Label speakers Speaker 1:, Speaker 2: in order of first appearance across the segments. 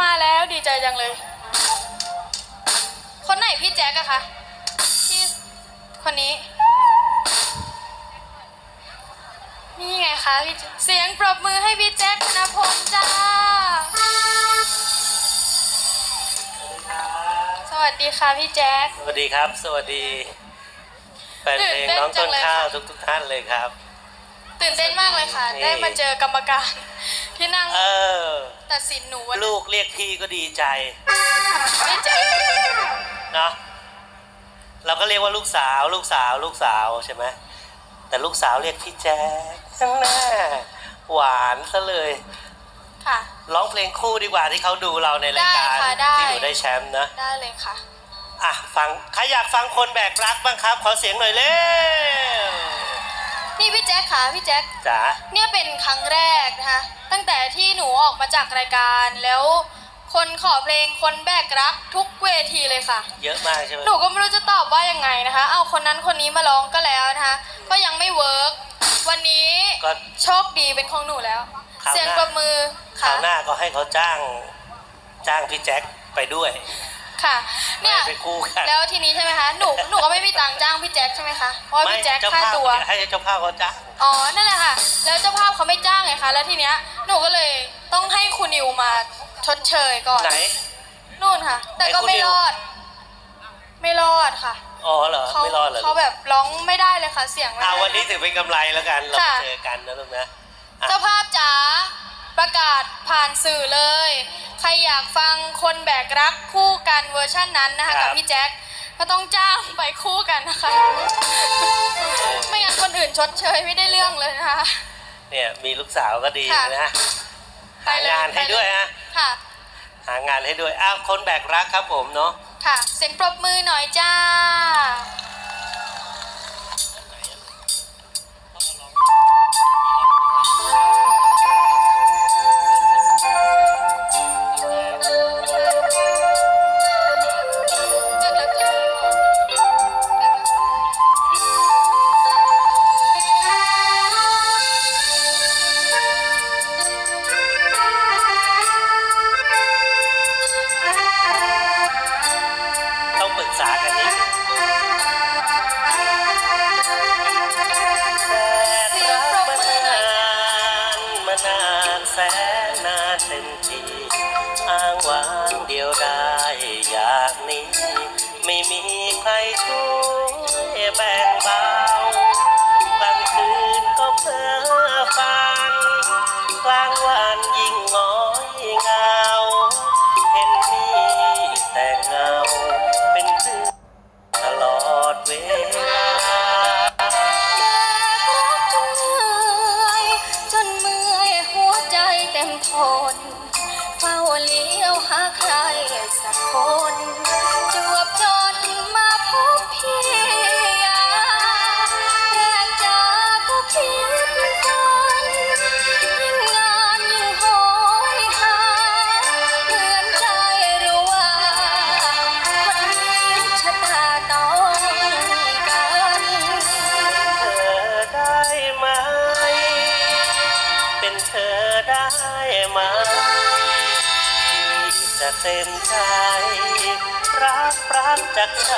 Speaker 1: มาแล้วดีใจจังเลย คนไหนพี่แจ็คอะคะที่คนนี้ นี่ไงคะพี่แจ็คเสียงปรบมือให้พี่แจ็คธนพลจ้า สวัสดีค่ะพี่แจ็ค
Speaker 2: สวัสดีครับ สวัสดีแฟนเพลง
Speaker 1: ตื่นเต้น
Speaker 2: น้องต้น
Speaker 1: จังเลย
Speaker 2: ข้าว
Speaker 1: ค่ะ
Speaker 2: ทุกทุกๆท่านเลยครับ
Speaker 1: ตื่นเต้นมากเลยค่ะ
Speaker 2: นี่
Speaker 1: ได้มาเจอกรรมการ ที่นั่ง
Speaker 2: เออ
Speaker 1: ตัดสินหนูวัน
Speaker 2: ลูกเรียกพี่ก็ดีใจ
Speaker 1: พี่แจ็ค
Speaker 2: เนาะเราก็เรียกว่าลูกสาวลูกสาวลูกสาวใช่ไหมแต่ลูกสาวเรียกพี่แจ๊คข้างหน้าหวานซะเลย
Speaker 1: ค่ะ
Speaker 2: ร้องเพลงคู่ดีกว่าที่เขาดูเราในรายการ
Speaker 1: ได้ค่ะได้
Speaker 2: ที่หนูได้แชมป์นะ
Speaker 1: ได้เลยค่ะ
Speaker 2: อะฟัง ใครอยากฟังคนแบกรักบ้างครับ ขอเสียงหน่อยเร็ว
Speaker 1: นี่พี่แจ็คค่ะพี่แจ็ค
Speaker 2: จ๋า
Speaker 1: เนี่ยเป็นครั้งแรกนะคะตั้งแต่ที่หนูออกมาจากรายการแล้ว คนขอเพลงคนแบกรักทุกเวทีเลยค่ะ
Speaker 2: เยอะมากใช่ไหม
Speaker 1: หนูก็ไม่รู้จะตอบว่ายังไงนะคะ เอาคนนั้นคนนี้มาร้องก็แล้วนะคะ ก็ยังไม่เวิร์กวันนี้
Speaker 2: ก็
Speaker 1: โชคดีเป็นของหนูแล้ว
Speaker 2: คราวหน้า
Speaker 1: เสียงปรบมือ
Speaker 2: ครา
Speaker 1: ค่ะ
Speaker 2: วหน้าก็ให้เขาจ้างจ้างพี่แจ็คไปด้วย
Speaker 1: ค่ะ เนี่ย
Speaker 2: ไปคู่กัน
Speaker 1: แล้วทีนี้ใช่ไหมคะ หนู หนูก็ไม่มีตังค์จ้างพี่แจ็คใช่ไหมคะ เพราะว่าพี่แจ็ค
Speaker 2: เจ้า
Speaker 1: ค่า
Speaker 2: ภาพ
Speaker 1: ตัว
Speaker 2: ให้เจ้าภาพเขาจ้าง
Speaker 1: อ๋อ นั่นแหละค่ะ แล้วเจ้าภาพเขาไม่จ้างไงคะ แล้วทีเนี้ย หนูก็เลยต้องให้คุณนิวมาชดเชยก่อน
Speaker 2: ไหน
Speaker 1: นู่นค่ะ แต่ก็
Speaker 2: ให้คุณ
Speaker 1: ไม่
Speaker 2: นิว
Speaker 1: รอด ไม่รอดค่ะ
Speaker 2: อ๋อเหรอ
Speaker 1: เขา
Speaker 2: ไม่รอดเหรอ
Speaker 1: เขาแบบร้องไม่ได้เลยค่ะ เสียงไม่
Speaker 2: อ่า
Speaker 1: ได้
Speaker 2: วันนี้ถือเป็นกำไรแล้วกัน เรา
Speaker 1: ค่ะ
Speaker 2: ไปเจอกันนะลูกนะอะ
Speaker 1: เจ้าภาพจ๋าประกาศผ่านสื่อเลย ใครอยากฟังคนแบกรักคู่กันเวอร์ชั่นนั้นนะคะกับพี่แจ็คก็ต้องจ้างไปคู่กันนะคะ ไม่งั้นคนอื่นชดเชยไม่ได้เรื่องเลยนะคะ
Speaker 2: เนี่ยมีลูกสาวก็ดี
Speaker 1: ค่ะ
Speaker 2: นะ
Speaker 1: ไป
Speaker 2: หา
Speaker 1: เลย
Speaker 2: งานให้ด้วย
Speaker 1: ไปเลย
Speaker 2: ฮะ
Speaker 1: ค่ะ
Speaker 2: หางานให้ด้วยอ้าวคนแบกรักครับผมเนาะ
Speaker 1: ค่ะ เสียงปรบมือหน่อยจ้า
Speaker 2: ษากันนิดแต่รักมานานมานานแสนนานเต็มทีอ้างว้างเดียวได้อยากนี้ ไม่มีใครช่วย เต็
Speaker 1: มทนเฝ้าเลี้ยวหาใครสักคน
Speaker 2: ได้ไหมที่จะเต็มใจ รักรักจากใจ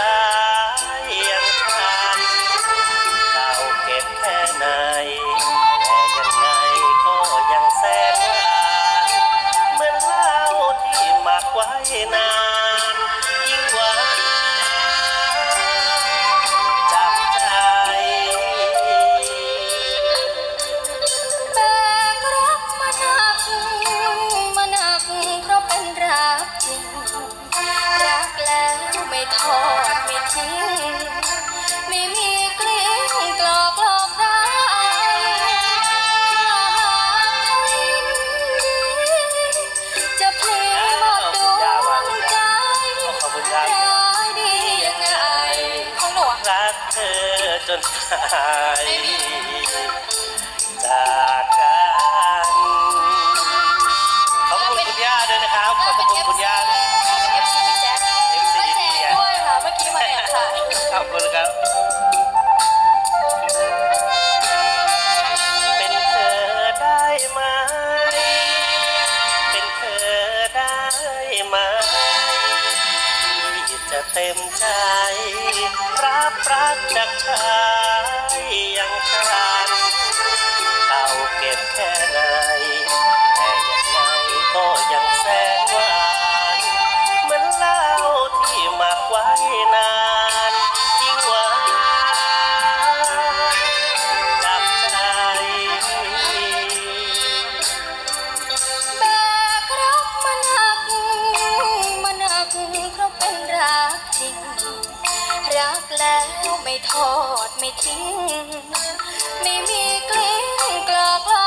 Speaker 1: ทอดไม่ทิ้งไม่มีกลี้ยงกลอกหลอกได้จะเพลงหมดดวงใจ
Speaker 2: ขอบคุณครับ
Speaker 1: ร้ายดียังไงของหนูอะ
Speaker 2: รักเธอจนตาย
Speaker 1: ไม่มี
Speaker 2: จากกันขอบคุณคุณย่าด้วยนะครับ ขอบคุณคุณย่า
Speaker 1: ค่ะ
Speaker 2: ขอบคุณครับ เป็นเธอได้ไหม เป็นเธอได้ไหมที่จะเต็มใจ
Speaker 1: รับรักจากเธอ แล้วไม่ทอดไม่ทิ้ง ไม่มีกลิ้งกลากล